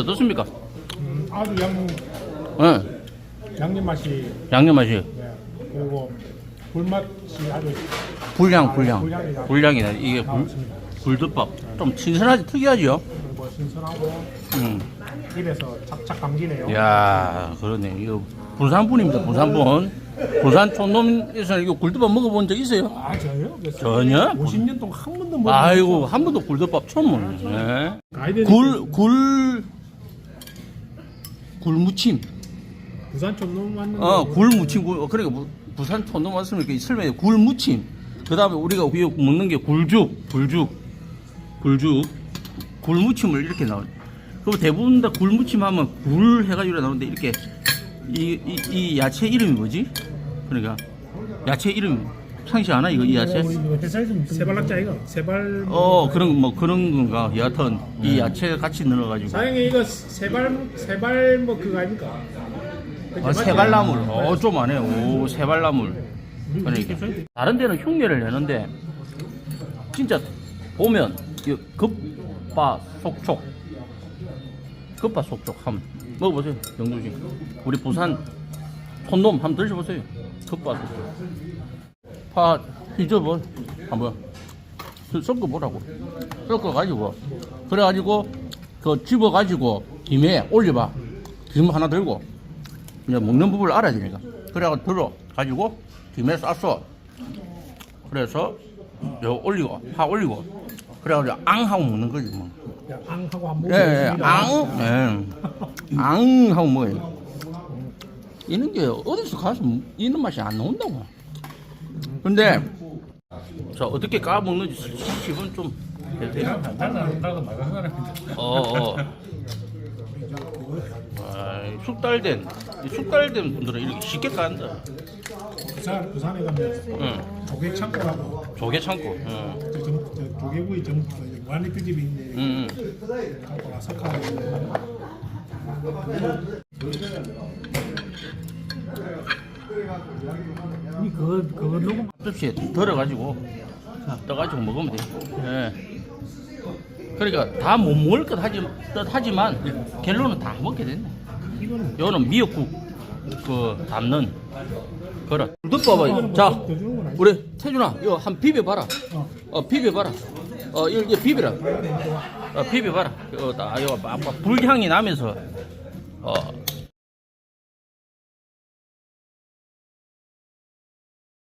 어떻습니까? 음, 아주 양, 예, 양념 맛이 양념 맛이 네. 그리고 불맛이 아주 불량, 불량, 불량이다. 불량이네. 이게 불, 나왔습니다. 불덮밥. 좀 신선하지, 특이하지요? 그리고 신선하고 음. 입에서 착착 감기네요. 야 그러네. 이거 부산 분입니다, 부산 분. 부산 촌놈에서 이거 굴덮밥 먹어본 적 있어요? 아 저요? 그래서 전혀? 50년 동안 한 번도 못 아이고, 한 번도 굴덮밥 처음 먹네. 가이드 굴, 굴, 굴무침. 부산 좀 너무 왔는데 어, 굴무침. 굴, 그러니까 부- 부산 촌놈 왔으니까 이 설명에 굴무침. 그 다음에 우리가 위에 먹는 게 굴죽, 굴죽, 굴죽. 굴무침을 이렇게 나오네. 그럼 대부분 다 굴무침 하면 굴 해가지고 나오는데 이렇게 이, 이, 이 야채 이름이 뭐지? 그러니까 야채 이름 상시 않아 이거 이 야채? 좀 세발락자 이거? 세발 어 그런 뭐 그런 건가? 여하튼 이 야채 같이 넣어가지고. 사장님 이거 세발 세발 뭐 그거 아닙니까? 아? 세발나물. 어좀 안해 오 세발나물. 그러니까. 다른 데는 흉내를 내는데 진짜 보면 이 급바 속촉. 급바 속촉 한번 먹어보세요 영도씨. 우리 부산 촌놈 한번 드셔보세요. 급바 속촉 파 휘저어 한번 섞어 보라고? 섞어 가지고 그래 가지고 그 집어 가지고 김에 올려봐. 김 하나 들고 이제 먹는 법을 알아야 되니까. 그래가지고 들어 가지고 김에 쌌어 그래서 요 올리고 파 올리고 그래가지고 앙 하고 먹는 거지 뭐. 야, 앙하고 한번 예, 예, 앙, 예. 앙 하고 먹어요. 이런 게 어디서 가서 이런 맛이 안 나온다고. 근데 자 어떻게 까 먹는지 기분 좀 나도 말하는 어, 어. 아이, 숙달된 이 숙달된 분들은 이렇게 쉽게 깐다. 부산 부산에 가면 응, 조개 창고라고 조개 참고. 응, 저, 점, 저 조개구이 점 완리트 집이 있는데 응, 응. 창고가 석하고 그거 그거 누구 접시에 덜어가지고 떠가지고 먹으면 돼. 예. 그러니까 다 못 먹을 것 하지, 하지만 결론은 다 먹게 됐네. 이거는 요거는 미역국 그 담는 그런 자더 주는 건 아니야? 우리 태준아 이거 한 비벼봐라 어. 어 비벼봐라 어 이거, 이거 비벼라 어 비벼봐라 이거 다 이거 막, 막 불향이 나면서 어